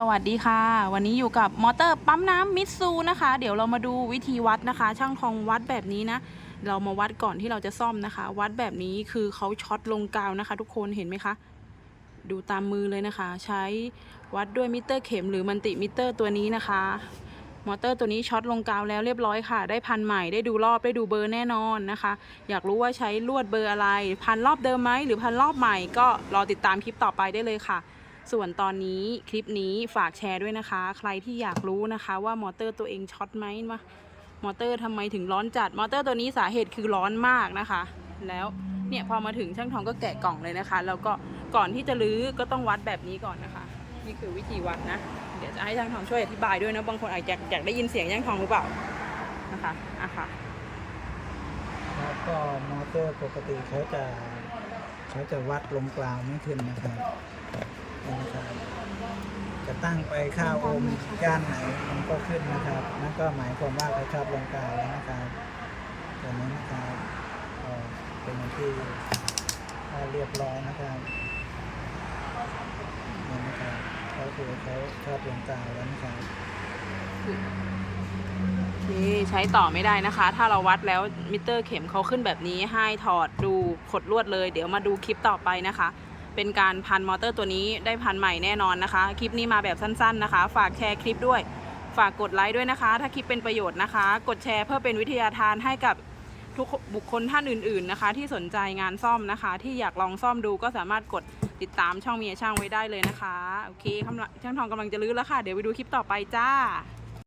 สวัสดีค่ะ วันนี้อยู่กับมอเตอร์ปั๊มน้ำมิตซูนะคะ เดี๋ยวเรามาดูวิธีวัดนะคะ ช่างทองวัดแบบนี้นะ เรามาวัดก่อนที่เราจะซ่อมนะคะ วัดแบบนี้คือเขาช็อตลงกาวนะคะ ทุกคนเห็นไหมคะ ดูตามมือเลยนะคะ ใช้วัดด้วยมิเตอร์เข็มหรือมันติมิเตอร์ตัวนี้นะคะ มอเตอร์ตัวนี้ช็อตลงกาวแล้วเรียบร้อยค่ะ ได้พันใหม่ได้ดูรอบได้ดูเบอร์แน่นอนนะคะ อยากรู้ว่าใช้ลวดเบอร์อะไร พันรอบเดิมไหมหรือพันรอบใหม่ก็รอติดตามคลิปต่อไปได้เลยค่ะ ส่วนตอนนี้คลิปนี้ฝากแชร์ด้วยนะคะ ใครที่อยากรู้นะคะว่ามอเตอร์ตัวเองช็อตไหมวะมอเตอร์ทำไมถึงร้อนจัด มอเตอร์ตัวนี้สาเหตุคือร้อนมากนะคะ แล้วเนี่ยพอมาถึงช่างทองก็แกะกล่องเลยนะคะ แล้วก็ก่อนที่จะรื้อก็ต้องวัดแบบนี้ก่อนนะคะ นี่คือวิธีวัดนะ เดี๋ยวจะให้ช่างทองช่วยอธิบายด้วยนะ บางคนอาจจะอยากได้ยินเสียงช่างทองหรือเปล่านะคะอะค่ะ แล้วก็มอเตอร์ปกติเขาจะเขาจะวัดลมกลาวไม่ขึ้นนะครับนี่นะครับจะ ตั้งไปค่าโอห์มย่านไหนมันก็ขึ้นนะครับ นั่นก็หมายความว่าเขาชอบลมกาวแล้วนะครับตัวนี้นะครับเป็นที่เรียบร้อยนะครับนี่นะครับก็คือเขาชอบลมกาวแล้วนะครับนี่ใช้ต่อไม่ได้นะคะ ถ้าเราวัดแล้วมิเตอร์เข็มเขาขึ้นแบบนี้ให้ถอดดูขดลวดเลย เดี๋ยวมาดูคลิปต่อไปนะคะ เป็นการพันมอเตอร์ตัวนี้ได้พันใหม่แน่นอนนะคะ คลิปนี้มาแบบสั้นๆนะคะ ฝากแชร์คลิปด้วย ฝากกดไลค์ด้วยนะคะ ถ้าคลิปเป็นประโยชน์นะคะ กดแชร์เพื่อเป็นวิทยาทานให้กับทุกบุคคลท่านอื่น ๆนะคะ ที่สนใจงานซ่อมนะคะ ที่อยากลองซ่อมดูก็สามารถกดติดตามช่องเมียช่างไว้ได้เลยนะคะ โอเคคำช่างทองกำลังจะลื้อแล้วค่ะ เดี๋ยวไปดูคลิปต่อไปจ้า